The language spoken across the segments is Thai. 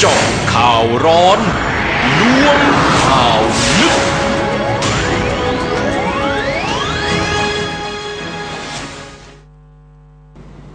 เจาะข่าวร้อนล้วงข่าวลึก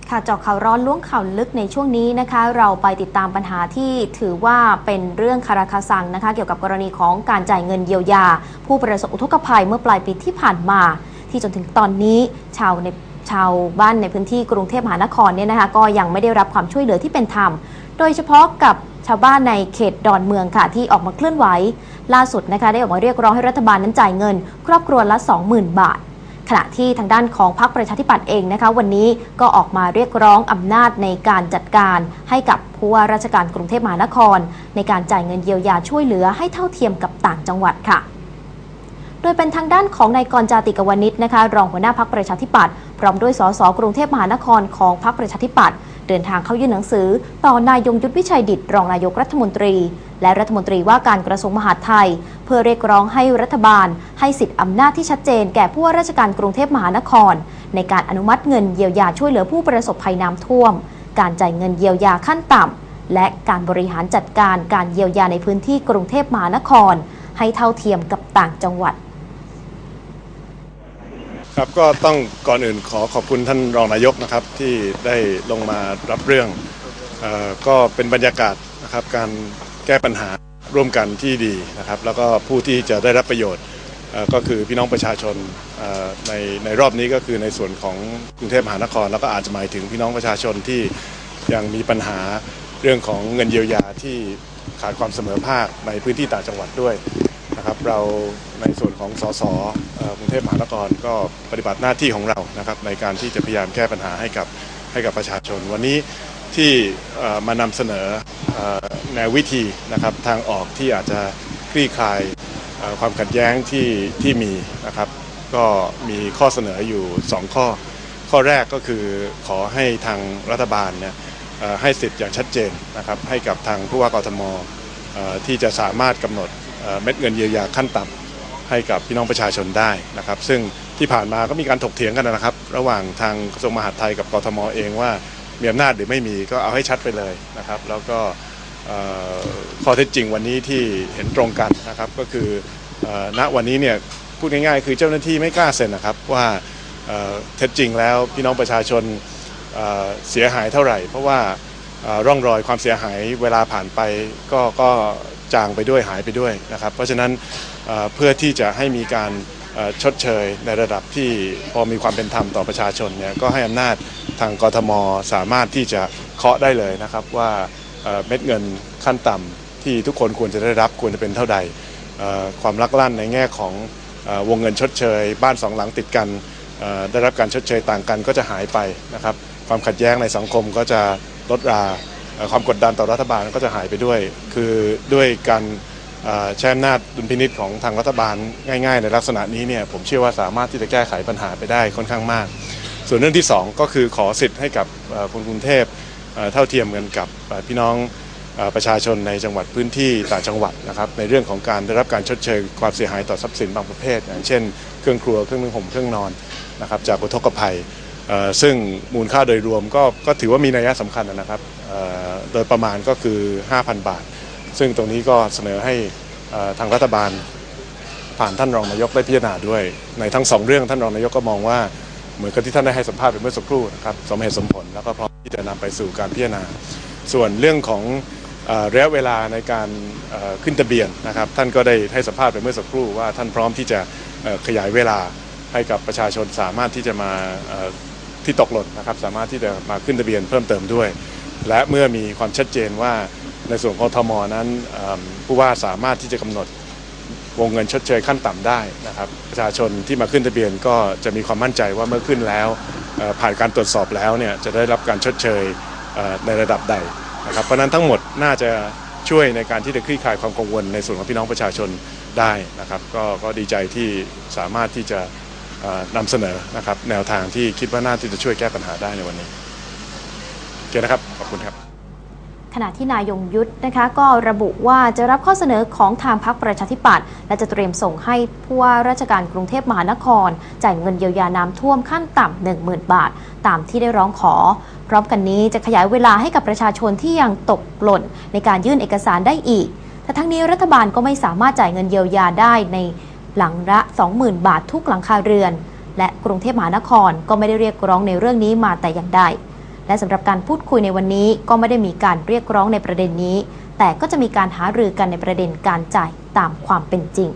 ค่ะเจาะข่าวร้อนล้วงข่าวลึกในช่วงนี้นะคะ เราไปติดตามปัญหาที่ถือว่าเป็นเรื่องคาราคาซังนะคะ เกี่ยวกับกรณีของการจ่ายเงินเยียวยา ผู้ประสบอุทกภัยเมื่อปลายปีที่ผ่านมา ที่จนถึงตอนนี้ชาวใน ชาวบ้านในพื้นที่กรุงเทพมหานครเนี่ยนะคะก็ยังไม่ได้รับความช่วยเหลือที่เป็นธรรม โดยเฉพาะกับชาวบ้านในเขตดอนเมืองค่ะที่ออกมาเคลื่อนไหว ล่าสุดนะคะได้ออกมาเรียกร้องให้รัฐบาลนั้นจ่ายเงิน ครอบครัวละ 20,000 บาท ขณะที่ทางด้านของพรรคประชาธิปัตย์เองนะคะ วันนี้ก็ออกมาเรียกร้องอำนาจในการจัดการ ให้กับผู้ว่าราชการกรุงเทพมหานคร ในการจ่ายเงินเยียวยาช่วยเหลือให้เท่าเทียมกับต่างจังหวัดค่ะ โดยเป็นทางด้านของนายกรจาติกวนิชนะคะ รองหัวหน้าพักประชาธิปัตย์พร้อมด้วยสสกรุงเทพมหานครของพักประชาธิปัตย์เดินทางเข้ายื่นหนังสือ ต่อนายยงยุทธวิชัยดิตรองนายกรัฐมนตรี และรัฐมนตรีว่าการกระทรวงมหาดไทย เพื่อเรียกร้องให้รัฐบาล ให้สิทธิอำนาจที่ชัดเจนแก่ผู้ว่าราชการกรุงเทพมหานคร ในการอนุมัติเงินเยียวยาช่วยเหลือผู้ประสบภัยน้ำท่วม การจ่ายเงินเยียวยาขั้นต่ำและการบริหารจัดการการเยียวยาในพื้นที่กรุงเทพมหานคร ให้เท่าเทียมกับต่างจังหวัด ครับก็ต้องก่อนอื่นขอขอบคุณท่านรองนายกนะครับที่ได้ลงมารับเรื่องออก็เป็นบรรยากาศนะครับการแก้ปัญหาร่วมกันที่ดีนะครับ แล้วก็ผู้ที่จะได้รับประโยชน์ก็คือพี่น้องประชาชนในในรอบนี้ก็คือในส่วนของกรุงเทพมหานคร แล้วก็อาจจะหมายถึงพี่น้องประชาชนที่ยังมีปัญหาเรื่องของเงินเยียวยาที่ขาดความเสมอภาคในพื้นที่ต่างจังหวัดด้วย นะครับเราในส่วนของสสกรุงเทพมหานครก็ปฏิบัติหน้าที่ของเรานะครับในการที่จะพยายามแก้ปัญหาให้กับให้กับประชาชน วันนี้ที่มานำเสนอแนววิธีนะครับทางออกที่อาจจะคลี่คลายความขัดแย้งที่ที่มีนะครับ ก็มีข้อเสนออยู่ 2 ข้อ ข้อแรกก็คือขอให้ทางรัฐบาลเนี่ยให้สิทธิ์อย่างชัดเจนนะครับให้กับทางผู้ว่ากทมที่จะสามารถกำหนด เม็ดเงินเยียวยาขั้นต่ำให้กับพี่น้องประชาชนได้นะครับ ซึ่งที่ผ่านมาก็มีการถกเถียงกันนะครับ ระหว่างทางกระทรวงมหาดไทยกับกทมเองว่ามีอำนาจหรือไม่มีก็เอาให้ชัดไปเลยนะครับ แล้วก็ข้อเท็จจริงวันนี้ที่เห็นตรงกันนะครับ ก็คือณวันนี้เนี่ยพูดง่ายๆ คือเจ้าหน้าที่ไม่กล้าเซ็นนะครับว่าเท็จจริงแล้วพี่น้องประชาชนเเสียหายเท่าไหร่ เพราะว่าร่องรอยความเสียหายเวลาผ่านไปก็ก็ จางไปด้วยหายไปด้วยนะครับ เพราะฉะนั้นเพื่อที่จะให้มีการชดเชยในระดับที่พอมีความเป็นธรรมต่อประชาชนเนี่ยก็ให้อำนาจทางกทมสามารถที่จะเคาะได้เลยนะครับว่าเม็ดเงินขั้นต่ำที่ทุกคนควรจะได้รับควรจะเป็นเท่าใดเอ่อความลักลั่นในแง่ของวงเงินชดเชย บ้านสองหลังติดกันได้รับการชดเชยต่างกันก็จะหายไปนะครับความขัดแย้งในสังคมก็จะลดรา ความกดดันต่อรัฐบาลก็จะหายไปด้วย คือด้วยการเอ่อใช้อำนาจดุลพินิษของทางรัฐบาลง่าย ๆ ในลักษณะนี้เนี่ยผมเชื่อว่าสามารถที่จะแก้ไขปัญหาไปได้ค่อนข้างมาก ส่วนเรื่องที่ 2 ก็คือขอสิทธิ์ให้กับคนกรุงเทพเท่าเทียมกันกับพี่น้องประชาชนในจังหวัดพื้นที่ต่างจังหวัดนะครับในเรื่องของการได้รับการชดเชยความเสียหายต่อทรัพย์สินบางประเภท อย่างเช่น เครื่องครัวเครื่องนึ่งห่มเครื่องนอนนะครับจากอุทกภัย ซึ่งมูลค่าโดยรวมก็ก็ถือว่ามีนัยสำคัญนะครับโดยประมาณก็คือ 5,000 บาท ซึ่งตรงนี้ก็เสนอให้ทางรัฐบาลผ่านท่านรองนายกได้พิจารณาด้วย ในทั้งสองเรื่องท่านรองนายกก็มองว่าเหมือนกับที่ท่านได้ให้สัมภาษณ์ไปเมื่อสักครู่นะครับสมเหตุสมผลแล้วก็พร้อมที่จะนำไปสู่การพิจารณา ส่วนเรื่องของระยะเวลาในการขึ้นทะเบียนนะครับ ท่านก็ได้ให้สัมภาษณ์ไปเมื่อสักครู่ว่าท่านพร้อมที่จะขยายเวลา ให้กับประชาชนสามารถที่จะมาที่ตกหล่นนะครับสามารถที่จะมาขึ้นทะเบียนเพิ่มเติมด้วย และเมื่อมีความชัดเจนว่าในส่วนของทมนั้นผู้ว่าสามารถที่จะกำหนดวงเงินชดเชยขั้นต่ำได้นะครับประชาชนที่มาขึ้นทะเบียนก็จะมีความมั่นใจว่าเมื่อขึ้นแล้วผ่านการตรวจสอบแล้วเนี่ยจะได้รับการชดเชยในระดับใดนะครับเพราะนั้นทั้งหมดน่าจะช่วยในการที่จะคลี่คลายความกังวลในส่วนของพี่น้องประชาชนได้นะครับ ก็ก็ดีใจที่สามารถที่จะ นำเสนอนะครับแนวทางที่คิดว่าน่าที่จะช่วยแก้ปัญหาได้ในวันนี้โอเคนะครับ ขอบคุณครับขณะที่นายยงยุทธนะคะก็ระบุว่าจะรับข้อเสนอของทางพรรคประชาธิปัตย์และจะเตรียมส่งให้ผู้ว่าราชการกรุงเทพมหานคร จ่ายเงินเยียวยาน้ำท่วมขั้นต่ำ10,000 บาท ตามที่ได้ร้องขอ พร้อมกันนี้จะขยายเวลาให้กับประชาชนที่ยังตกหล่นในการยื่นเอกสารได้อีกแต่ทั้งนี้รัฐบาลก็ไม่สามารถจ่ายเงินเยียวยาได้ใน หลังละ 20,000 บาททุกหลังคาเรือน และกรุงเทพมหานครก็ไม่ได้เรียกร้องในเรื่องนี้มาแต่อย่างใด และสำหรับการพูดคุยในวันนี้ก็ไม่ได้มีการเรียกร้องในประเด็นนี้ แต่ก็จะมีการหารือกันในประเด็นการจ่ายตามความเป็นจริง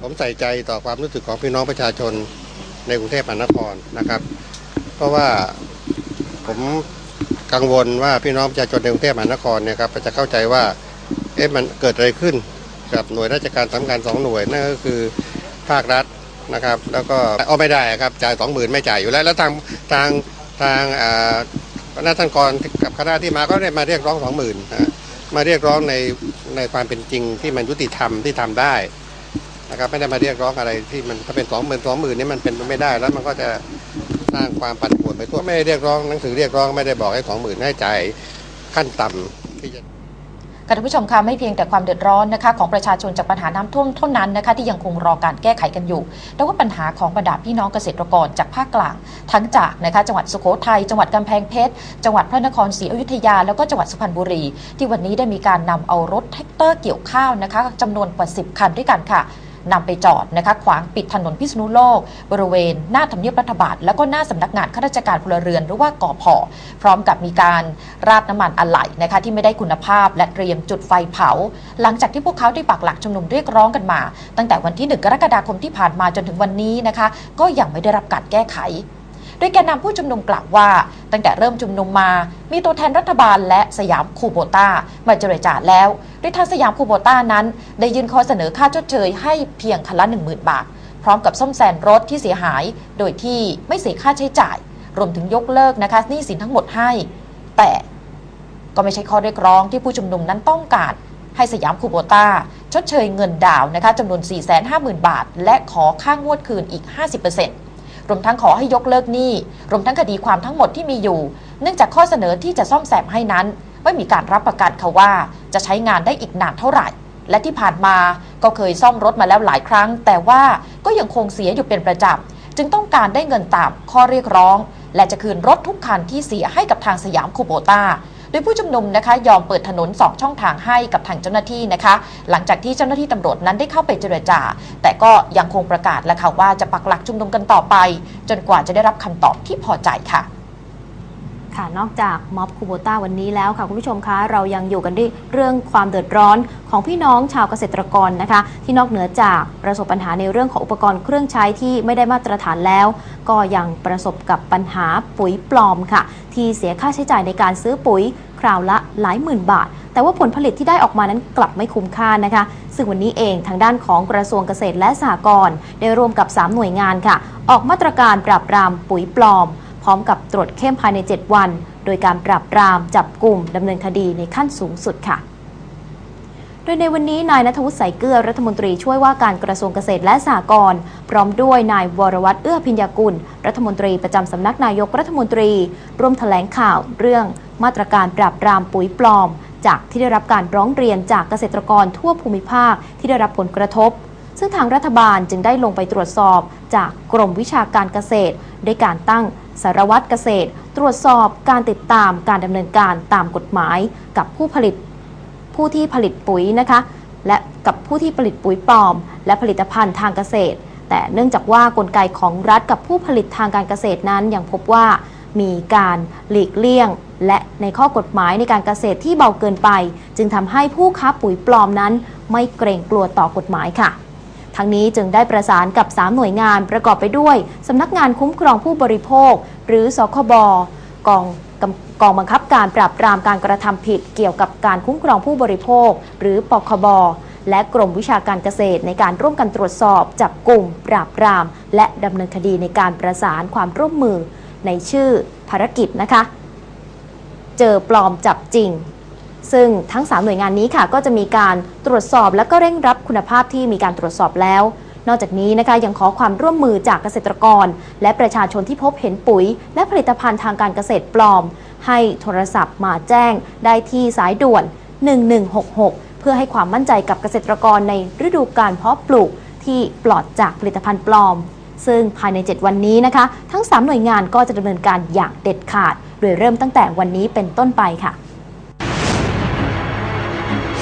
ผมใส่ใจต่อความรู้สึกของพี่น้องประชาชนในกรุงเทพมหานครนะครับ เพราะว่าผมกังวลว่าพี่น้องประชาชนในกรุงเทพมหานครเนี่ยครับจะเข้าใจว่าเอ๊ะมันเกิดอะไรขึ้น กับหน่วยราชการสำคัญสองหน่วยนั่นก็คือภาครัฐนะครับ แล้วก็เอาไม่ได้ครับจ่ายสองหมื่นไม่จ่ายอยู่แล้ว แล้วทางทางทางคณะท่านกรกับคณะที่มาก็ได้มาเรียกร้องสองหมื่นมาเรียกร้องในในความเป็นจริงที่มันยุติธรรมที่ทำได้นะครับไม่ได้มาเรียกร้องอะไรที่มันถ้าเป็นสองหมื่นสองหมื่นนี่มันเป็นไม่ได้แล้วมันก็จะสร้างความปั่นป่วนไปทั่วไม่ได้เรียกร้องหนังสือเรียกร้องไม่ได้บอกให้สองหมื่นให้จ่ายขั้นต่ำที่จะ ค่ะท่านผู้ชมคะไม่เพียงแต่ความเดือดร้อนนะคะของประชาชนจากปัญหาน้ำท่วมเท่านั้นนะคะที่ยังคงรอการแก้ไขกันอยู่ แต่ว่าปัญหาของบรรดาพี่น้องเกษตรกรจากภาคกลาง ทั้งจากนะคะจังหวัดสุโขทัยจังหวัดกำแพงเพชรจังหวัดพระนครศรีอยุธยา แล้วก็จังหวัดสุพรรณบุรี ที่วันนี้ได้มีการนำเอารถแท็กเตอร์เกี่ยวข้าวนะคะจำนวนกว่า 10 คันด้วยกันค่ะ นำไปจอดนะคะขวางปิดถนนพิษณุโลก บริเวณหน้าทำเนียบรัฐบาล แล้วก็หน้าสำนักงานข้าราชการพลเรือนหรือว่ากอพอพร้อมกับมีการราดน้ำมันอะไหล่นะคะที่ไม่ได้คุณภาพและเตรียมจุดไฟเผา หลังจากที่พวกเขาได้ปักหลักชุมนุมเรียกร้องกันมา ตั้งแต่วันที่ 1 กรกฎาคมที่ผ่านมาจนถึงวันนี้นะคะก็ยังไม่ได้รับการแก้ไข โดยแกนนำผู้ชุมนุมกล่าวว่า ตั้งแต่เริ่มชุมนุมมา มีตัวแทนรัฐบาลและสยามคูโบต้ามาเจรจาแล้วโดยทางสยามคูโบต้านั้น ได้ยื่นข้อเสนอค่าชดเชยให้เพียงคันละ10,000 บาท พร้อมกับซ่อมแซมรถที่เสียหาย โดยที่ไม่เสียค่าใช้จ่าย รวมถึงยกเลิกนะคะหนี้สินทั้งหมดให้ แต่ก็ไม่ใช่ข้อเรียกร้องที่ผู้ชุมนุมนั้นต้องการให้สยามคูโบต้าชดเชยเงินดาวน์นะคะจำนวน 450,000 บาท และขอค่างวดคืนอีก 50% รวมทั้งขอให้ยกเลิกหนี้ รวมทั้งคดีความทั้งหมดที่มีอยู่ เนื่องจากข้อเสนอที่จะซ่อมแซมให้นั้นไม่มีการรับประกันค่ะว่า จะใช้งานได้อีกนานเท่าไหร่ และที่ผ่านมาก็เคยซ่อมรถมาแล้วหลายครั้ง แต่ว่าก็ยังคงเสียอยู่เป็นประจำจึงต้องการได้เงินตามข้อเรียกร้อง และจะคืนรถทุกคันที่เสียให้กับทางสยามคูโบต้า ยผู้ชุมนุมนะคะยอมเปิดถนนสองช่องทางให้กับทางเจ้าหน้าที่นะคะ หลังจากที่เจ้าหน้าที่ตำรวจนั้นได้เข้าไปเจรจา แต่ก็ยังคงประกาศแล้วค่ะว่าจะปักหลักชุมนุมกันต่อไป จนกว่าจะได้รับคำตอบที่พอใจค่ะ ค่ะ นอกจากม็อบคูโบต้าวันนี้แล้วค่ะคุณผู้ชมคะ เรายังอยู่กันที่เรื่องความเดือดร้อนของพี่น้องชาวเกษตรกรนะคะ ที่นอกเหนือจากประสบปัญหาในเรื่องของอุปกรณ์เครื่องใช้ที่ไม่ได้มาตรฐานแล้ว ก็ยังประสบกับปัญหาปุ๋ยปลอมค่ะ ที่เสียค่าใช้จ่ายในการซื้อปุ๋ยคราวละหลายหมื่นบาท แต่ว่าผลผลิตที่ได้ออกมานั้นกลับไม่คุ้มค่านะคะ ซึ่งวันนี้เองทางด้านของกระทรวงเกษตรและสหกรณ์ได้ร่วมกับ 3 หน่วยงานค่ะ ออกมาตรการปราบปรามปุ๋ยปลอม ร้อมกับตรวจเข้มภายใน 7 วัน โดยการปราบปรามจับกลุ่มดำเนินคดีในขั้นสูงสุดค่ะโดยในวันนี้นายนัทวุฒิใสเกลือรัฐมนตรีช่วยว่าการกระทรวงเกษตรและสหกรณ์พร้อมด้วยนายวรวัตรเอื้อพิญญากุล รัฐมนตรีประจำสำนักนายกรัฐมนตรี ร่วมแถลงข่าวเรื่องมาตรการปราบปรามปุ๋ยปลอม จากที่ได้รับการร้องเรียนจากเกษตรกรทั่วภูมิภาคที่ได้รับผลกระทบ ซึ่งทางรัฐบาลจึงได้ลงไปตรวจสอบจากกรมวิชาการเกษตรด้วยการตั้งสารวัตรเกษตร ตรวจสอบการติดตามการดำเนินการตามกฎหมาย กับผู้ผลิตผู้ที่ผลิตปุ๋ยนะคะ และกับผู้ที่ผลิตปุ๋ยปลอม และผลิตภัณฑ์ทางเกษตร แต่เนื่องจากว่ากลไกของรัฐกับผู้ผลิตทางการเกษตรนั้นยังพบว่ามีการหลีกเลี่ยง และในข้อกฎหมายในการเกษตรที่เบาเกินไป จึงทำให้ผู้ค้าปุ๋ยปลอมนั้น ไม่เกรงกลัวต่อกฎหมายค่ะ ทั้งนี้จึงได้ประสานกับ 3 หน่วยงานประกอบไปด้วยสำนักงานคุ้มครองผู้บริโภค หรือสคบกองกำกองบังคับการปราบปรามการกระทำผิดเกี่ยวกับการคุ้มครองผู้บริโภค หรือปคบและกรมวิชาการเกษตรในการร่วมกันตรวจสอบ จับกลุ่ม ปราบปราม และดำเนินคดีในการประสานความร่วมมือในชื่อภารกิจนะคะ เจอปลอมจับจริง ซึ่งทั้ง 3 หน่วยงานนี้ค่ะก็จะมีการตรวจสอบและก็เร่งรับคุณภาพที่มีการตรวจสอบแล้ว นอกจากนี้นะคะยังขอความร่วมมือจากเกษตรกร และประชาชนที่พบเห็นปุ๋ย และผลิตภัณฑ์ทางการเกษตรปลอม ให้โทรศัพท์มาแจ้งได้ที่สายด่วน 1166 เพื่อให้ความมั่นใจกับเกษตรกรในฤดูการเพาะปลูกที่ปลอดจากผลิตภัณฑ์ปลอม ซึ่งภายใน 7 วันนี้นะคะ ทั้ง 3 หน่วยงานก็จะดำเนินการอย่างเด็ดขาด โดยเริ่มตั้งแต่วันนี้เป็นต้นไปค่ะ